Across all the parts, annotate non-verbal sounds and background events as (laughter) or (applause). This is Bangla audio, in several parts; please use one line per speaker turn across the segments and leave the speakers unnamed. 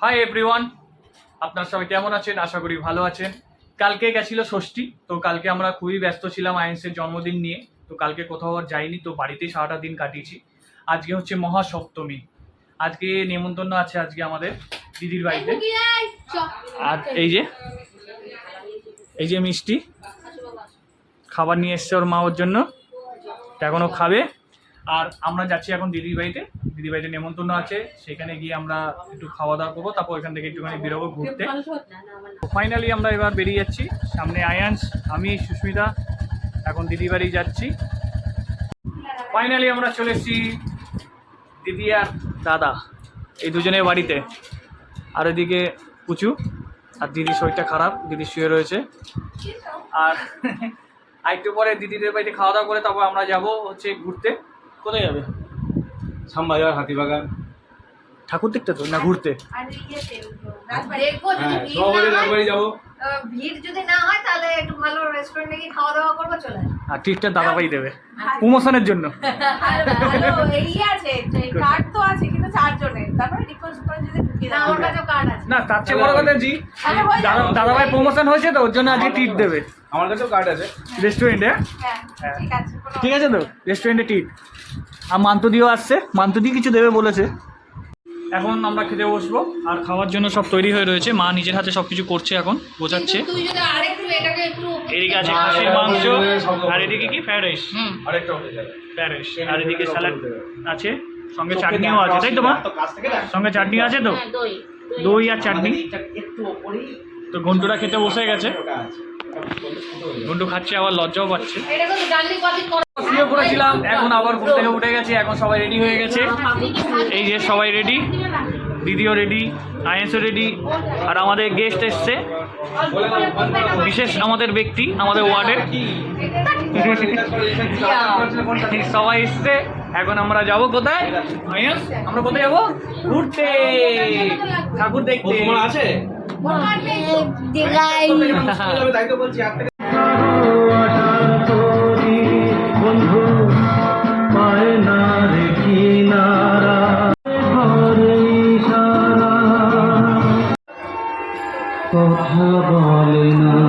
হাই এভরিওয়ান আপনার সবাই কেমন আছেন? আশা করি ভালো আছেন। কালকে গেছিল ষষ্ঠী তো কালকে আমরা খুবই ব্যস্ত ছিলাম আয়েন্সের জন্মদিন নিয়ে। তো কালকে কোথাও আর যাইনি তো বাড়িতেই সারাটা দিন কাটিয়েছি। আজকে হচ্ছে মহাসপ্তমী। আজকে নেমন্তন্ন আছে আজকে আমাদের দিদির বাড়িতে। আর এই যে এই যে মিষ্টি। খাবার নিয়ে এসছে ওর মা ওর জন্য। এখনও খাবে। আর আমরা যাচ্ছি এখন দিদির বাড়িতে। বাড়িতে নেমন্তন্ন আছে, সেখানে গিয়ে আমরা একটু খাওয়া দাওয়া করব, তারপর এখান থেকে একটুখানি বেরোবো ঘুরতে। ফাইনালি আমরা এবার বেরিয়ে যাচ্ছি, সামনে আয়ান্স, আমি, সুস্মিতা, এখন দিদির বাড়ি যাচ্ছি। ফাইনালি আমরা চলে এসেছি দিদি আর দাদা, এই দুজনের বাড়িতে। আর এদিকে পুচু আর দিদির শরীরটা খারাপ, দিদি শুয়ে রয়েছে। আর (laughs) আর একটু পরে দিদিদের বাড়িতে খাওয়া দাওয়া করে তারপর আমরা যাব হচ্ছে ঘুরতে। কোথায় যাবে?
শ্যামবাজার হাতিবাগান।
ঠাকুর দেখতে তো না ঘুরতে?
আর ইয়েতে, দেখব যদি
হ্যাঁ
ভিড়
সবাই
না হয়,
যাব।
আহ, ভিড় যদি না হয় তাহলে একটু ভালো রেস্টুরেন্টে গিয়ে খাওয়া দাওয়া করব চলে আসব।
আর দাদাভাই দেবে প্রমোশনের জন্য। (laughs)
আর ভালো এই আছে কার্ড তো আছে কিন্তু চারজনের। তারপরে রিকোয়েস্ট করে যদি ঢুকিয়ে
না
দেওয়া
আমার কাছেও কার্ড আছে।
না তার চেয়ে বড় কথা জি
তাহলে হয়ে যাবে।
দাদা দাদাভাই প্রমোশন হয়েছে তো ওর জন্য আজকে টিট দেবে।
আমার কাছেও কার্ড আছে।
রেস্টুরেন্টে
হ্যাঁ
হ্যাঁ।
ঠিক আছে কোনো
ঠিক আছে তো? রেস্টুরেন্টে টিট। আর মান্তুদিও আসছে। মান্তুদি কিছু দেবে বলেছে। এখন আমরা খেতে বসবো আর খাওয়ার জন্য সব তৈরি হয়ে রয়েছে। মা নিজের হাতে সব কিছু করছে এখন বোঝাচ্ছে। এদিকে আছে খাসির মাংস আর এদিকে কি? ফ্রাইড রাইস ফ্রাইড রাইস আর এদিকে স্যালাড আছে সঙ্গে চাটনিও আছে তাই তো মা? সঙ্গে চাটনি আছে তো? দই। আর চাটনি? তো ঘন্টুরা খেতে বসে গেছে। ঘন্টু খাচ্ছে আবার লজ্জাও পাচ্ছে। শুয়ে পড়েছিলাম এখন আবার ঘুম থেকে উঠে গেছে এখন সবাই রেডি হয়ে গেছে। এই যে সবাই রেডি দিদিও রেডি আইএসও রেডি আর আমাদের গেস্ট এসছে বিশেষ আমাদের ব্যক্তি আমাদের ওয়ার্ডের সবাই এসছে এখন আমরা যাব কোথায়? আমরা কোথায় যাব? ঘুরতে। ঠাকুর দেখতে।
আছে?
ইশারা কথা বলে না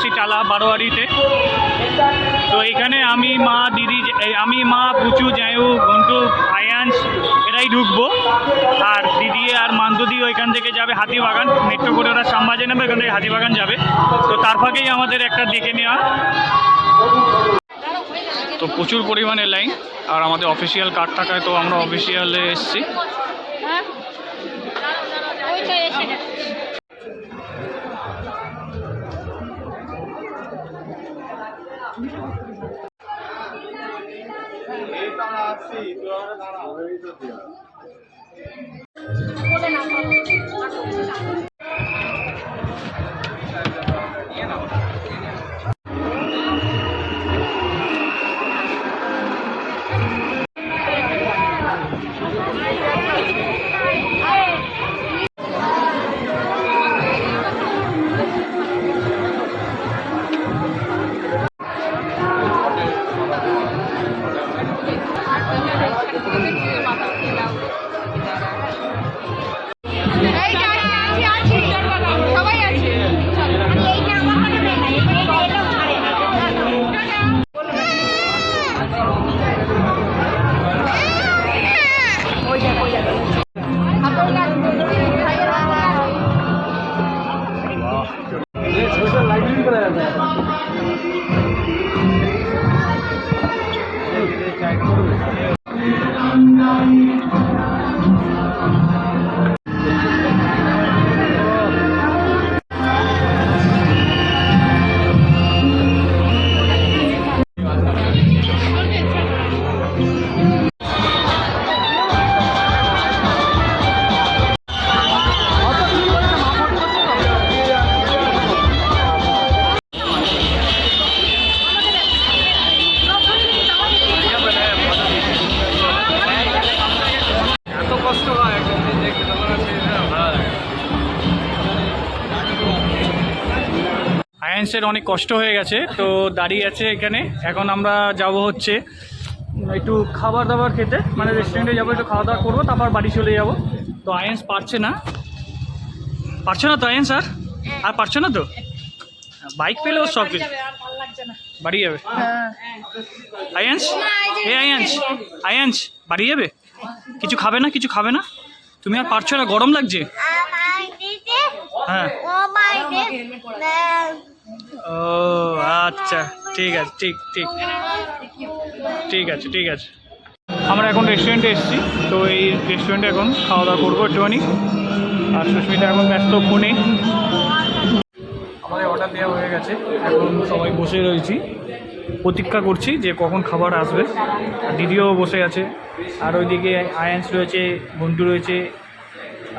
এসেছি টালা বারোয়ারিতে। তো এখানে আমি, মা, দিদি আমি, মা, পুচু, জায়ু ঘন্টু আয়ান্স এরাই ঢুকবো। আর দিদি আর মান্তুদি ওইখান থেকে যাবে হাতিবাগান। মেট্রো করে ওরা শ্যামবাজার নেবে, ওখান থেকে হাতিবাগান যাবে। তো তার ফাঁকেই আমাদের একটা দেখে নেওয়া। তো প্রচুর পরিমাণে লাইন আর আমাদের অফিসিয়াল কার্ড থাকায় তো আমরা অফিসিয়ালে এসেছি। verdadeira. আয়েন্সের অনেক কষ্ট হয়ে গেছে তো দাঁড়িয়ে আছে এখানে। এখন আমরা যাব হচ্ছে একটু খাবার দাবার খেতে। মানে রেস্টুরেন্টে যাব একটু খাওয়া দাওয়া করব তারপর বাড়ি চলে যাব। তো আয়েন্স পারছে না? পারছে না তো আয়েন্স আর? আর পারছে না তো? বাইক পেলে পেলেও সব কিছু। বাড়ি যাবে? আয়ান্স এ আয়ান্স আয়ান্স বাড়ি যাবে? কিছু খাবে না কিছু খাবে না? তুমি আর পারছ না গরম লাগছে? হ্যাঁ। ও আচ্ছা ঠিক আছে, ঠিক ঠিক। ঠিক আছে ঠিক আছে। আমরা এখন রেস্টুরেন্টে এসেছি, তো এই রেস্টুরেন্টে এখন খাওয়া দাওয়া করব একটুখানি। আর সুস্মিতা এখন ব্যস্ত ফোনে। আমাদের অর্ডার দেওয়া হয়ে গেছে, এখন সবাই বসে রয়েছি। প্রতীক্ষা করছি যে কখন খাবার আসবে। আর দিদিও বসে আছে। আর ওইদিকে আয়ান্স রয়েছে ঘন্টু রয়েছে,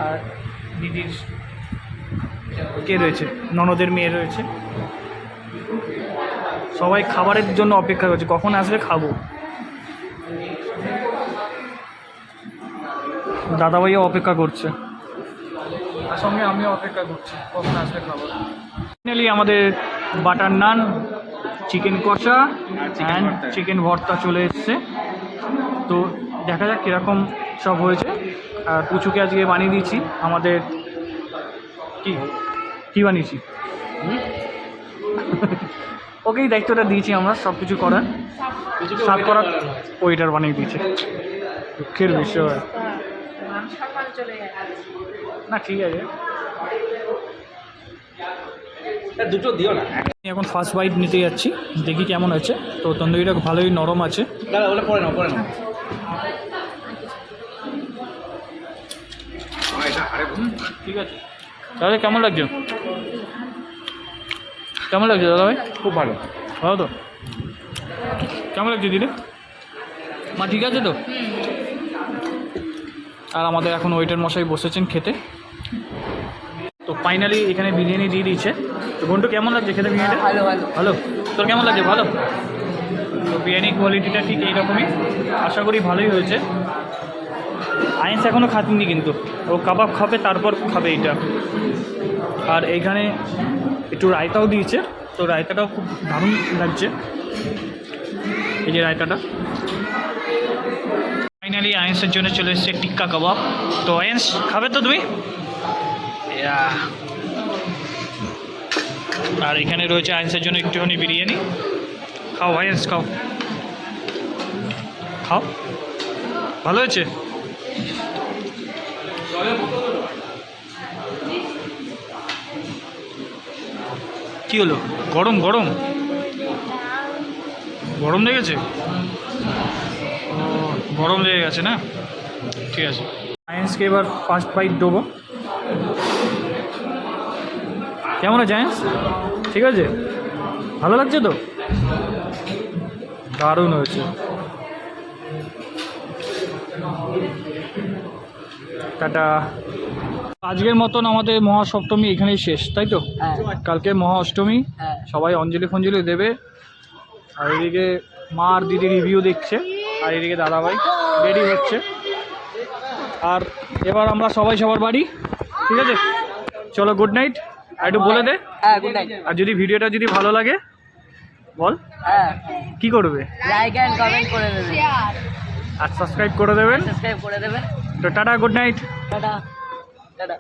আর দিদির কে রয়েছে? ননদের মেয়ে রয়েছে। সবাই খাবারের জন্য অপেক্ষা করছে। কখন আসবে খাব। দাদাভাইও অপেক্ষা করছে। আর সঙ্গে আমিও অপেক্ষা করছি কখন আসবে খাবার। ফাইনালি আমাদের বাটার নান চিকেন কষা অ্যান্ড চিকেন ভর্তা চলে এসছে। তো দেখা যাক কীরকম সব হয়েছে। আর পুচুকে আজকে বানিয়ে দিয়েছি আমাদের কি? কি বানিয়েছি? (laughs) ওকেই দায়িত্বটা দিয়েছি আমরা সব কিছু করার সাফ করার ওইটার বানিয়ে দিয়েছে। দুঃখের বিষয়। না ঠিক আছে।
দুটো দিও না।
আমি এখন ফার্স্ট বাইট নিতে যাচ্ছি দেখি কেমন আছে তো তন্দুরিটা ভালোই নরম আছে।
দাদা ওটা পরে নাও পরে নাও।
ঠিক আছে। তাহলে কেমন লাগছে? কেমন লাগছে দাদা ভাই?
খুব ভালো।
ভালো তো? কেমন লাগছে দিদি? মা ঠিক আছে তো? আর আমাদের এখন ওয়েটার মশাই বসেছেন খেতে। তো ফাইনালি এখানে বিরিয়ানি দিয়ে দিয়েছে। তো বন্ধু কেমন লাগছে খেতে বিরিয়ানি
ভালো ভালো।
ভালো? তোর কেমন লাগছে? ভালো? তো বিরিয়ানি কোয়ালিটিটা ঠিক এইরকমই। আশা করি ভালোই হয়েছে। আইন্স এখনও খাতিনি কিন্তু। ও কাবাব খাবে তারপর খাবে এইটা। আর এইখানে একটু রায়তাও দিয়েছে। তো রায়তাটাও খুব দারুণ লাগছে। এই যে রায়তাটা। ফাইনালি আয়েন্সের জন্য চলে এসছে টিক্কা কাবাব। তো আয়েন্স খাবে তো তুমি? আর এখানে রয়েছে আয়েন্সের জন্য একটুখানি বিরিয়ানি। খাও আয়েন্স খাও। খাও। ভালো হয়েছে? কি হলো? গরম গরম? গরম লেগেছে? গরম লেগে গেছে না? ঠিক আছে। আয়েন্সকে এবার ফার্স্ট বাইট দেবো। কেমন আছে ঠিক আছে? ভালো লাগছে তো? দারুণ হয়েছে। টাটা। আজকের মতন আমাদের মহাসপ্তমী এখানেই শেষ তাই তো?
হ্যাঁ।
কালকে মহা অষ্টমী
হ্যাঁ।
সবাই অঞ্জলি ফঞ্জলি দেবে। আর এদিকে মা আর দিদি রিভিউ দেখছে আর এদিকে দাদাভাই রেডি হচ্ছে। আর এবার আমরা সবাই সবার বাড়ি ঠিক আছে? চলো গুড নাইট আর একটু বলে দে।
হ্যাঁ
আর যদি ভিডিওটা যদি ভালো লাগে বল। কি করবে?
লাইক অ্যান্ড কমেন্ট করে দেবেন
আর সাবস্ক্রাইব করে দেবেন।
সাবস্ক্রাইব করে দেবেন।
তো tata good night
tata. Tata